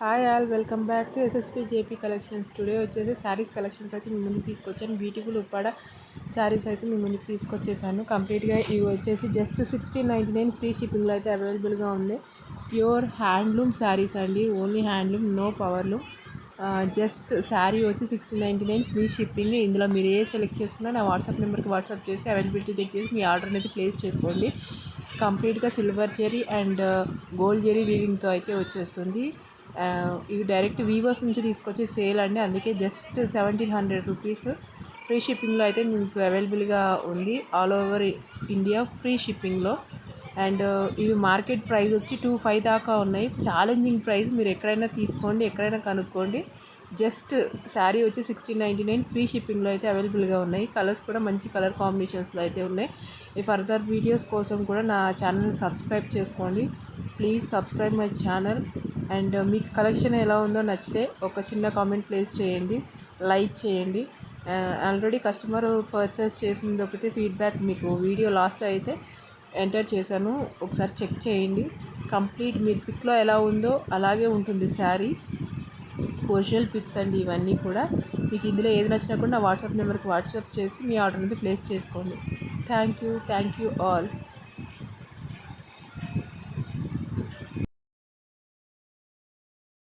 Hi all welcome back to SSP JP collections today వచ్చేసి saris collections అయితే మీ ముందుకు తీసుకొచ్చాను. బ్యూటిఫుల్ ఉప్పాడ శారీస్ అయితే మీ ముందుకు తీసుకొచ్చేసాను. కంప్లీట్గా ఇవి వచ్చేసి just sixteen ninety nine free షిప్పింగ్లో అయితే అవైలబుల్గా ఉంది. ప్యూర్ హ్యాండ్లూమ్ శారీస్ అండి. Only handloom no powerloom just sari వచ్చి sixteen ninety nine free shipping ఇందులో మీరు ఏ సెలెక్ట్ చేసుకున్నా నా వాట్సాప్ నెంబర్కి వాట్సాప్ చేసి అవైలబిలిటీ చెక్ చేసి మీ ఆర్డర్ అనేది ప్లేస్ చేసుకోండి. కంప్లీట్గా silver zari and gold zari వీవింగ్తో అయితే వచ్చేస్తుంది. Uh, ఇవి డైరెక్ట్ వీవర్స్ నుంచి తీసుకొచ్చి సేల్ అండి. అందుకే just seventeen hundred rupees free షిప్పింగ్లో అయితే మీకు అవైలబుల్గా ఉంది. ఆల్ ఓవర్ ఇండియా ఫ్రీ షిప్పింగ్లో అండ్ ఇవి మార్కెట్ ప్రైస్ వచ్చి టూ ఫైవ్ దాకా ఉన్నాయి. ఛాలెంజింగ్ ప్రైస్ మీరు ఎక్కడైనా తీసుకోండి ఎక్కడైనా కనుక్కోండి. జస్ట్ శారీ వచ్చి సిక్స్టీన్ నైంటీ నైన్ ఫ్రీ షిప్పింగ్లో అయితే అవైలబుల్గా ఉన్నాయి. కలర్స్ కూడా మంచి కలర్ కాంబినేషన్స్లో అయితే ఉన్నాయి. ఈ ఫర్దర్ వీడియోస్ కోసం కూడా నా ఛానల్ సబ్స్క్రైబ్ చేసుకోండి. Please subscribe my channel and మీకు కలెక్షన్ ఎలా ఉందో నచ్చితే ఒక చిన్న కామెంట్ ప్లేస్ చేయండి లైక్ చేయండి. ఆల్రెడీ కస్టమర్ పర్చేస్ చేసింది ఒకటి ఫీడ్బ్యాక్ మీకు వీడియో లాస్ట్లో అయితే ఎంటర్ చేశాను. ఒకసారి చెక్ చేయండి. కంప్లీట్ మీరు పిక్లో ఎలా ఉందో అలాగే ఉంటుంది శారీ. ఒరిజినల్ పిక్స్ అండి ఇవన్నీ కూడా. మీకు ఇందులో ఏది నచ్చినా కూడా నా వాట్సాప్ నెంబర్కి వాట్సాప్ చేసి మీ ఆర్డర్ అనేది ప్లేస్ చేసుకోండి. Thank you thank you all.